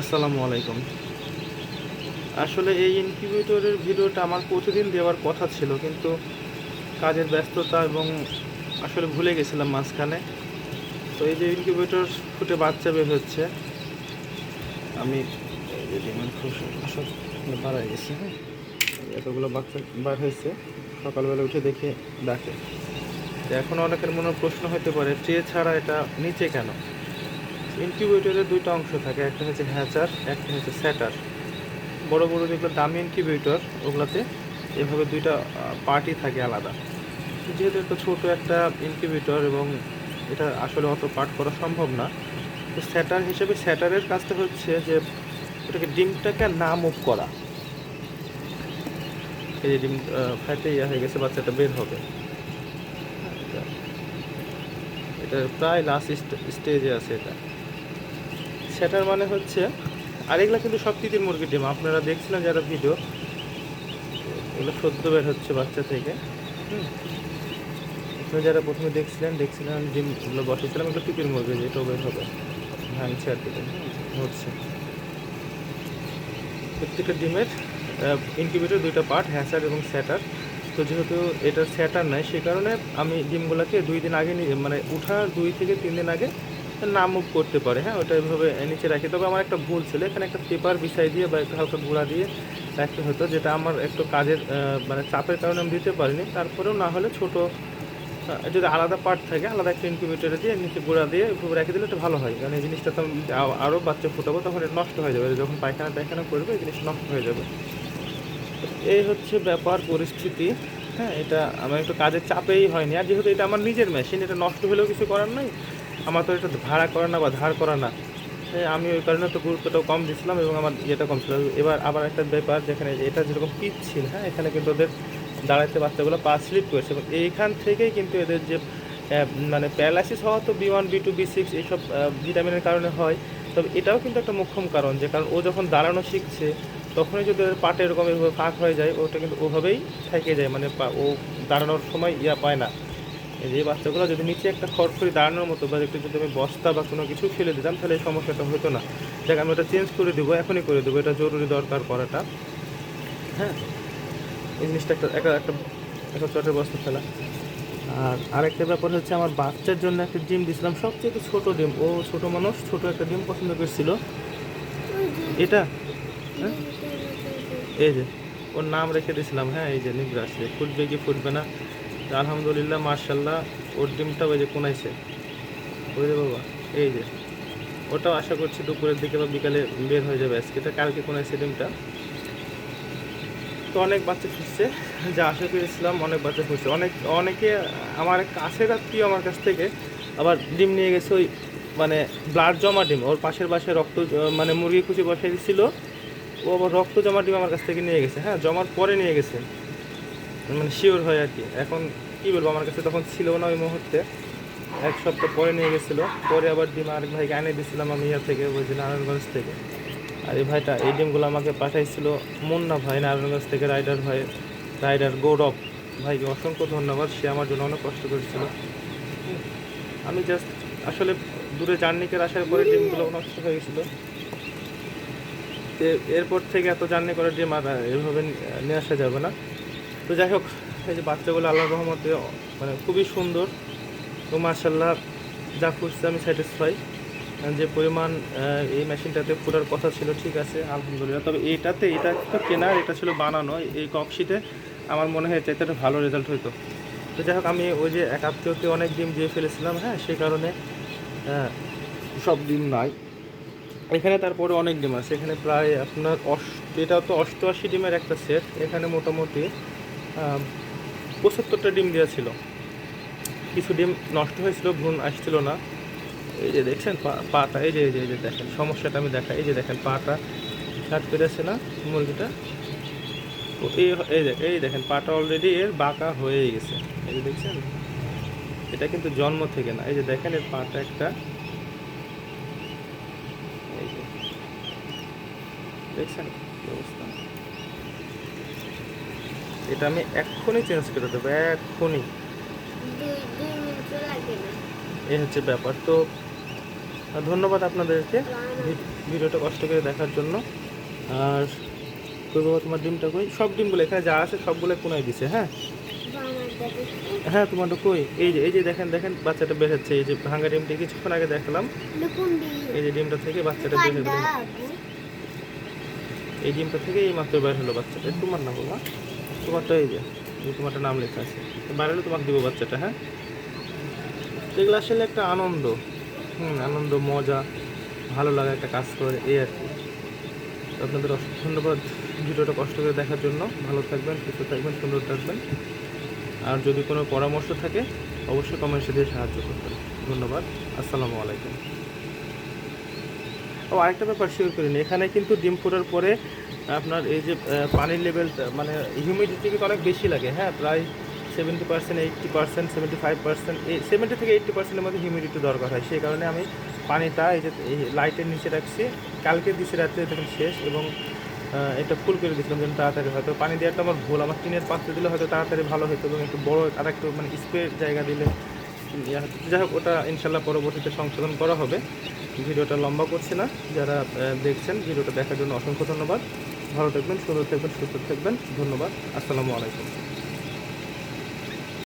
আসসালামু আলাইকুম। আসলে এই ইনকিউবেটরের ভিডিওটা আমার প্রতিদিন দেওয়ার কথা ছিল, কিন্তু কাজের ব্যস্ততা এবং আসলে ভুলে গেছিলাম মাঝখানে। তো এই যে ইনকিউবেটর ফুটে বাচ্চা বের হচ্ছে, আমি সব বাড়াই গেছি হ্যাঁ? এতগুলো বাচ্চা বার হয়েছে, সকালবেলা উঠে দেখে ডাকে। এখন অনেকের মনে প্রশ্ন হতে পারে, ট্রে ছাড়া এটা নিচে কেন? ইনকিউবেটরের দুইটা অংশ থাকে, একটা হচ্ছে হ্যাচার একটা হচ্ছে স্যাটার বড় বড় যেগুলো দামি ইনকিউবেটর ওগুলোতে এভাবে দুইটা পার্টি থাকে আলাদা। যেহেতু একটা ছোটো একটা ইনকিউবেটর এবং এটা আসলে অত পার্ট করা সম্ভব না, তো স্যাটার হিসেবে স্যাটারের কাজটা হচ্ছে যে ওটাকে ডিমটাকে না মুভ করা। এই যে ডিম ফ্যাটে ইয়ে হয়ে গেছে, বাচ্চাটা বের হবে। এটা প্রায় লাস্ট স্টেজে আছে এটা। সেটার মানে হচ্ছে আর এগুলো কিন্তু সব তিতির মুরগির ডিম। আপনারা দেখছিলেন যারা ভিডিও, এগুলো সদ্য বের হচ্ছে বাচ্চা থেকে। হুম। যারা প্রথমে দেখছিলেন দেখছিলেন ডিমগুলো বসেছিলাম, এগুলো তিতির মুরগি যেটাও বের হবে। ভাঙছে আর কি হচ্ছে। প্রত্যেকটা ডিমের ইনকিউবেটর দুইটা পার্ট হ্যাসার এবং স্যাটার তো যেহেতু এটা স্যাটার নাই সেই কারণে আমি ডিমগুলোকে দুই দিন আগে মানে উঠার দুই থেকে তিন দিন আগে না মুভ করতে পারে হ্যাঁ? ওটা এভাবে নিচে রাখি। তবে আমার একটা ভুল ছিল, এখানে একটা পেপার বিছাই দিয়ে বা একটু হালকা গুঁড়া দিয়ে রাখতে হতো, যেটা আমার একটু কাজের মানে চাপের কারণে আমি দিতে পারিনি। তারপরেও না হলে ছোট যদি আলাদা পার্ট থাকে, আলাদা একটা ইনকিউবেটরে দিয়ে নিচে গুঁড়া দিয়ে এভাবে রেখে দিলে এটা ভালো হয়। কারণ এই জিনিসটা তো আরও বাচ্চা ফুটাবো, তখন এটা নষ্ট হয়ে যাবে। যখন পায়খানা পায়খানা করবে, এই জিনিসটা নষ্ট হয়ে যাবে। এই হচ্ছে ব্যাপার, পরিস্থিতি। হ্যাঁ এটা আমার একটু কাজের চাপেই হয়নি। আর যেহেতু এটা আমার নিজের মেশিন এটা নষ্ট হলেও কিছু করার নাই। আমার তো এটা ভাড়া করা না বা ধার করা না। আমি ওই কারণে তো গুরুত্বটাও কম দিছিলাম এবং আমার ইয়েটা কম ছিল। এবার আবার একটা ব্যাপার যেখানে এটা যেরকম পিচ ছিল হ্যাঁ এখানে কিন্তু ওদের দাঁড়াইতে বাচ্চাগুলো পা স্লিপ করেছে এবং এইখান থেকেই কিন্তু এদের যে মানে প্যারালাইসিস হওয়া তো B one B two B six এইসব ভিটামিনের কারণে হয়। তবে এটাও কিন্তু একটা মুখ্যম কারণ যে, কারণ ও যখন দাঁড়ানো শিখছে, তখনই যদি ওর পাটে এরকম এভাবে ফাঁক হয়ে যায়, ওটা কিন্তু ওভাবেই থেকে যায়। মানে ও দাঁড়ানোর সময় ইয়া পায় না। এই যে বাচ্চাগুলো যদি নিচে একটা খড়খড়ি দাঁড়ানোর মতো বা একটু যদি আমি বস্তা বা কোনো কিছু ফেলে দিতাম, তাহলে এই সমস্যাটা হতো না। দেখ, আমি ওটা চেঞ্জ করে দেবো, এখনই করে দেবো, এটা জরুরি দরকার করাটা হ্যাঁ? এই জিনিসটা একটা একটা একটা একটা চটের বস্তা ফেলা আর আরেকটা ব্যাপার হচ্ছে আমার বাচ্চার জন্য একটা ডিম দিয়েছিলাম সবচেয়ে ছোট ডিম। ও ছোট মানুষ, ছোট একটা ডিম পছন্দ করছিল। এটা? হ্যাঁ? এই যে, ওর নাম রেখে দিয়েছিলাম হ্যাঁ এই যে নিগ্রাস ফুটবে কি ফুটবে না। আলহামদুলিল্লাহ মার্শাল্লাহ ওর ডিমটা ওই যে কোনাইছে। যে বাবা? এই যে, ওটাও আশা করছি দুপুরের দিকে বা বিকালে বের হয়ে যাবে আজকে। এটা কালকে কোনাইছে ডিমটা? তো অনেক বাচ্চা ফুটছে যা আশা করেছিলাম অনেক বাচ্চা ফুটছে অনেক, অনেকে, আমার কাছের আত্মীয় আমার কাছ থেকে আবার ডিম নিয়ে গেছে ওই মানে ব্লাড জমা ডিম। ওর পাশের বাসায় রক্ত মানে মুরগি কুচি বসাই দিছিল। ও আবার রক্ত জমা ডিম আমার কাছ থেকে নিয়ে গেছে। হ্যাঁ জমার পরে নিয়ে গেছে। মানে শিওর হয় আর কি। এখন কি বলব, আমার কাছে তখন ছিল না ওই মুহূর্তে। এক সপ্তাহ পরে নিয়ে গেছিল। পরে আবার ডিম আরেক ভাইকে এনে দিয়েছিলাম আমি ইয়া থেকে, ওই যে নারায়ণগঞ্জ থেকে। আর এই ভাইটা এই ডিমগুলো আমাকে পাঠাইছিল মুন্না ভাই, নারায়ণগঞ্জ থেকে রাইডার ভাই, রাইডার গৌরব ভাইকে। অসংখ্য ধন্যবাদ, সে আমার জন্য অনেক কষ্ট করেছিল। আমি জাস্ট আসলে দূরে জার্নিকের আসার পরে ডিমগুলো নষ্ট হয়ে গেছিল। এরপর থেকে এত জার্নি করার ডিম আর এভাবে নিয়ে আসা যাবে না। তো যাই হোক, এই যে বাচ্চাগুলো আল্লাহ রহমতে মানে খুবই সুন্দর। তো মার্শাল্লাহ যা খুঁজছে আমি স্যাটিসফাই যে পরিমাণ এই মেশিনটাতে ফুটার কথা ছিল, ঠিক আছে, আলহামদুলিল্লাহ। তবে এইটাতে এটা তো কেনার, এটা ছিল বানানো, এই ককশিটে আমার মনে হয় চাইতে একটা ভালো রেজাল্ট হইতো। তো যাই হোক, আমি ওই যে এক আত্মীয়কে অনেক ডিম দিয়ে ফেলেছিলাম হ্যাঁ সেই কারণে সব ডিম নাই। এখানে তারপরে অনেক ডিম আছে। এখানে প্রায় আপনার অস এটা তো অষ্টআশি ডিমের একটা সেট এখানে মোটামুটি পঁচাত্তরটা ডিম দেওয়া ছিল কিছু ডিম নষ্ট হয়েছিল, ভ্রূণ আসছিল না। এই যে দেখছেন পাটা, এই যে এই যে এই যে দেখেন, সমস্যাটা আমি দেখাই। এই যে দেখেন পাটা শার্ট পেরেছে না মুরগিটা? তো এই এই এই দেখেন পাটা অলরেডি এর বাঁকা হয়ে গেছে। এই যে দেখছেন? এটা কিন্তু জন্ম থেকে না। এই যে দেখেন এর পাটা একটা। দেখছেন অবস্থা? এটা আমি এক্ষুনি চেঞ্জ করে দেবো এক্ষুনি। এই হচ্ছে ব্যাপার। তো ধন্যবাদ আপনাদেরকে ভিডিওটা কষ্ট করে দেখার জন্য। আর কই বাবা তোমার ডিমটা কই? সব ডিমগুলো এখানে যা আছে সবগুলো কোনায় দিছে হ্যাঁ? হ্যাঁ তোমারটা কই? এই যে এই যে দেখেন দেখেন বাচ্চাটা বের হচ্ছে এই যে ভাঙা ডিমটা কিছুক্ষণ আগে দেখলাম। এই যে ডিমটা থেকে বাচ্চাটা বের হলো। এই ডিমটা থেকে এই মাত্র বের হলো বাচ্চাটা। তোমার না বাবা তোমারটা এই যে তোমারটা নাম লেখা আছে। হলে তোমাকে দিব বাচ্চাটা হ্যাঁ? এগুলো আসলে একটা আনন্দ, হুম, আনন্দ, মজা, ভালো লাগা একটা কাজ করে, এই আর কি। আপনাদের অসংখ্য ধন্যবাদ ভিডিওটা কষ্ট করে দেখার জন্য। ভালো থাকবেন, সুস্থ থাকবেন, সুন্দর থাকবেন। আর যদি কোনো পরামর্শ থাকে, অবশ্যই কমেন্টসে দিয়ে সাহায্য করবেন। ধন্যবাদ, আসসালামু আলাইকুম। ও, আরেকটা ব্যাপার শেয়ার করিনি। এখানে কিন্তু ডিম ফোটার পরে আপনার এই যে পানির লেভেলটা মানে হিউমিডিটি কিন্তু অনেক বেশি লাগে। হ্যাঁ প্রায় seventy percent eighty percent seventy five percent এই সেভেন্টি থেকে এইট্টি পার্সেন্টের মধ্যে হিউমিডিটি দরকার হয়। সেই কারণে আমি পানিটা এই যে লাইটের নিচে রাখছি। কালকে দিছি রাত্রে তখন শেষ এবং এটা ফুল করে দিয়েছিলাম যেন তাড়াতাড়ি হয়তো পানি দেওয়াটা আমার ভুল। আমার টিনের পাত্রে দিলে হয়তো তাড়াতাড়ি ভালো হতো এবং একটু বড়, আর একটু মানে স্প্রে জায়গা দিলে যাই হোক, ওটা ইনশাল্লাহ পরবর্তীতে সংশোধন করা হবে। ভিডিওটা লম্বা করছি না। যারা দেখছেন, ভিডিওটা দেখার জন্য অসংখ্য ধন্যবাদ। ভালো থাকবেন সুন্দর থাকবেন সুস্থ থাকবেন। ধন্যবাদ। আসসালামু আলাইকুম।